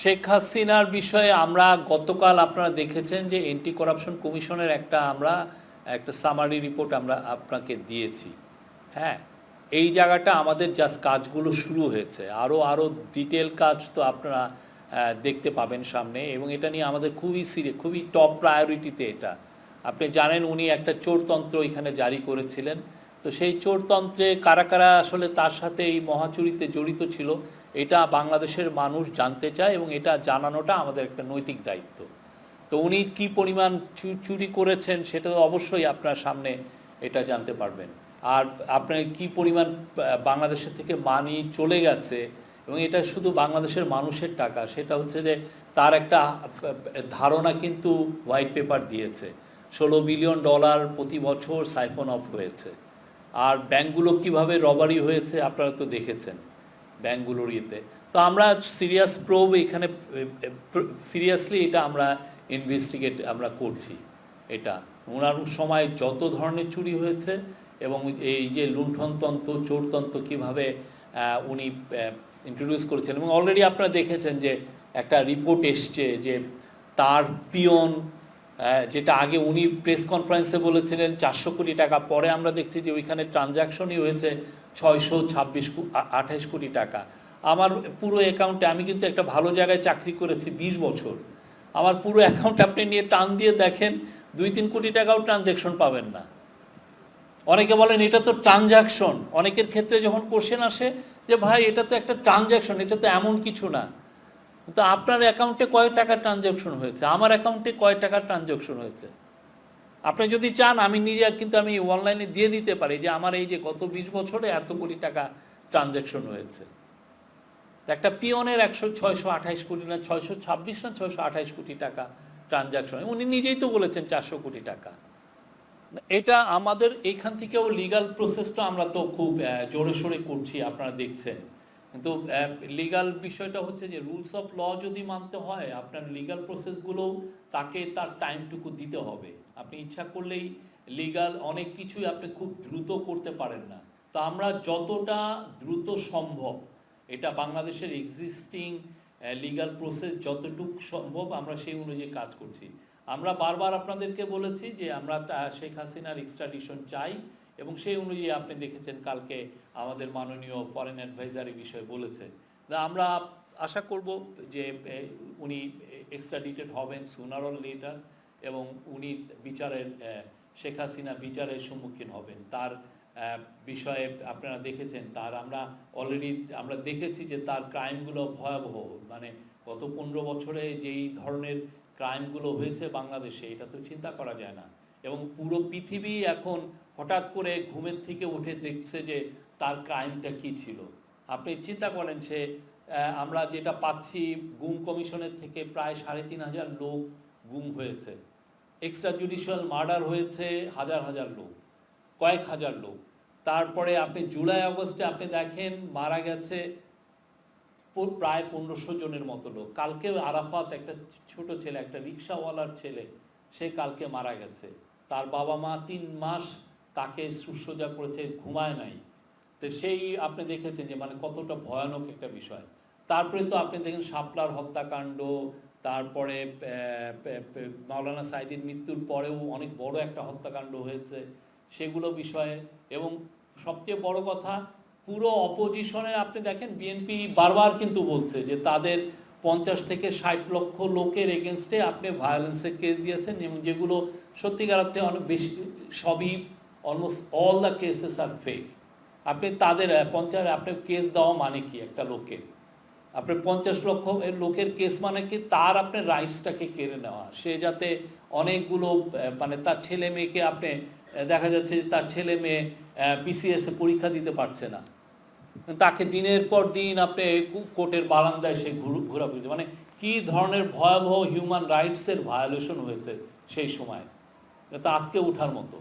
শেখ হাসিনার বিষয়ে আমরা গতকাল আপনারা দেখেছেন যে এন্টি করাপশন কমিশনের একটা আমরা, একটা সামারি রিপোর্ট আমরা আপনাকে দিয়েছি। হ্যাঁ এই জায়গাটা আমাদের জাস্ট কাজগুলো শুরু হয়েছে। আরও আরও ডিটেল কাজ তো আপনারা দেখতে পাবেন সামনে এবং এটা নিয়ে আমাদের খুবই সিরিয়াস খুবই টপ প্রায়োরিটিতে এটা। আপনি জানেন উনি একটা চোরতন্ত্র এখানে জারি করেছিলেন। তো সেই চোরতন্ত্রে কারা কারা আসলে তার সাথে এই মহাচুরিতে জড়িত ছিল, এটা বাংলাদেশের মানুষ জানতে চায় এবং এটা জানানোটা আমাদের একটা নৈতিক দায়িত্ব। তো উনি কি পরিমাণ চুরি করেছেন সেটা অবশ্যই আপনার সামনে এটা জানতে পারবেন। আর আপনার কি পরিমাণ বাংলাদেশের থেকে মানি চলে গেছে এবং এটা শুধু বাংলাদেশের মানুষের টাকা, সেটা হচ্ছে যে তার একটা ধারণা কিন্তু হোয়াইট পেপার দিয়েছে। ষোলো বিলিয়ন ডলার প্রতি বছর সাইফন অফ হয়েছে। আর ব্যাংকগুলো কীভাবে রবারি হয়েছে আপনারা তো দেখেছেন ব্যাংকগুলোর ইয়েতে। তো আমরা সিরিয়াস প্রোব এখানে, সিরিয়াসলি এটা আমরা ইনভেস্টিগেট আমরা করছি এটা। ওনার সময় যত ধরনের চুরি হয়েছে এবং এই যে লুণ্ঠনতন্ত্র, চোরতন্ত্র কীভাবে উনি ইন্ট্রোডিউস করেছেন এবং অলরেডি আপনারা দেখেছেন যে একটা রিপোর্ট এসছে যে তার পিয়ন যেটা আগে উনি প্রেস কনফারেন্সে বলেছিলেন, চারশো কোটি টাকা। পরে আমরা দেখছি যে ওইখানে ট্রানজাকশনই হয়েছে ছয়শো ছাব্বিশ আঠাইশ কোটি টাকা। আমার পুরো অ্যাকাউন্টে আমি কিন্তু একটা ভালো জায়গায় চাকরি করেছি বিশ বছর। আমার পুরো অ্যাকাউন্ট আপনি নিয়ে টান দিয়ে দেখেন, দুই তিন কোটি টাকাও ট্রানজ্যাকশন পাবেন না। অনেকে বলেন, এটা তো ট্রানজাকশন অনেকের ক্ষেত্রে যখন কোশ্চেন আসে যে, ভাই, এটা তো একটা ট্রানজাকশন এটা তো এমন কিছু না। তো আপনার অ্যাকাউন্টে কয় টাকা ট্রানজাকশন হয়েছে? আমার অ্যাকাউন্টে কয় টাকা ট্রানজাকশন হয়েছে? আপনি যদি চান, আমি নিজে কিন্তু আমি অনলাইনে দিয়ে দিতে পারি যে আমার এই যে গত বিশ বছরে এত কোটি টাকা ট্রানজাকশন হয়েছে। একটা পিয়নের একশো, ছয়শো আঠাইশ কোটি না, ছয়শো ছাব্বিশ না, ছয়শো আঠাইশ কোটি টাকা ট্রানজাকশন উনি নিজেই তো বলেছেন চারশো কোটি টাকা। এটা আমাদের, এইখান থেকেও লিগাল প্রসেসটা আমরা তো খুব জোরে সোরে করছি, আপনারা দেখছেন। কিন্তু লিগাল বিষয়টা হচ্ছে যে রুলস অফ ল যদি মানতে হয়, আপনার লিগাল প্রসেসগুলো তাকে তার টাইমটুকু দিতে হবে। আপনি ইচ্ছা করলেই লিগাল অনেক কিছুই আপনি খুব দ্রুত করতে পারেন না। তো আমরা যতটা দ্রুত সম্ভব, এটা বাংলাদেশের এক্সিস্টিং লিগাল প্রসেস যতটুকু সম্ভব আমরা সেই অনুযায়ী কাজ করছি। আমরা বারবার আপনাদেরকে বলেছি যে, আমরা শেখ হাসিনার এক্সট্রাডিশন চাই। এবং সেই অনুযায়ী আপনি দেখেছেন কালকে আমাদের মাননীয় ফরেন অ্যাডভাইজারি বিষয়ে বলেছে। আমরা আশা করব যে উনি এক্সট্রাডিটেড হবেন সুনার অর লেটার এবং উনি বিচারের শেখ হাসিনা বিচারের সম্মুখীন হবেন। তার বিষয়ে আপনারা দেখেছেন, তার আমরা অলরেডি আমরা দেখেছি যে তার ক্রাইমগুলো ভয়াবহ। মানে গত পনেরো বছরে যেই ধরনের ক্রাইমগুলো হয়েছে বাংলাদেশে, এটা তো চিন্তা করা যায় না। এবং পুরো পৃথিবী এখন হঠাৎ করে ঘুমের থেকে উঠে দেখছে যে তার ক্রাইমটা কি ছিল। আপনি চিন্তা করেন সে আমরা যেটা পাচ্ছি, গুম কমিশনের থেকে প্রায় সাড়ে তিন হাজার লোক গুম হয়েছে। এক্সট্রা জুডিশিয়াল মার্ডার হয়েছে হাজার হাজার লোক, কয়েক হাজার লোক। তারপরে আপনি জুলাই আগস্টে আপনি দেখেন মারা গেছে প্রায় পনেরোশো জনের মতো লোক। কালকে আরাফাত একটা ছোট ছেলে, একটা রিক্সাওয়ালার ছেলে, সে কালকে মারা গেছে। তার বাবা মা তিন মাস তাকে শুশ্রূষা করেছে, ঘুমায় নাই। তো সেই আপনি দেখেছেন যে মানে কতটা ভয়ানক একটা বিষয়। তারপরে তো আপনি দেখেন শাপলার হত্যাকাণ্ড, তারপরে মাওলানা সাইদির মৃত্যুর পরেও অনেক বড় একটা হত্যাকাণ্ড হয়েছে সেগুলো বিষয়ে। এবং সবচেয়ে বড় কথা, পুরো অপোজিশনে আপনি দেখেন বিএনপি বারবার কিন্তু বলছে যে তাদের পঞ্চাশ থেকে ষাট লক্ষ লোকের এগেনস্টে আপনি ভায়োলেন্সের কেস দিয়েছেন এবং যেগুলো সত্যিকার অর্থে অনেক বেশি, সবই almost all the cases are fake আপনি তাদের পঞ্চাশ, আপনি কেস দেওয়া মানে কি একটা লোকের? আপনার পঞ্চাশ লক্ষ এর লোকের কেস মানে কি? তার আপনার রাইটসটাকে কেড়ে নেওয়া। সে যাতে অনেকগুলো মানে তার ছেলে মেয়েকে আপনি দেখা যাচ্ছে যে তার ছেলে মেয়ে বিসিএস পরীক্ষা দিতে পারছে না। তাকে দিনের পর দিন আপনি কোর্টের বারান্দায় সে ঘুর- ঘোরাফিরি মানে কি ধরনের ভয়াবহ হিউম্যান রাইটসের ভায়োলেশন হয়েছে সেই সময়। তা আটকে ওঠার মতো।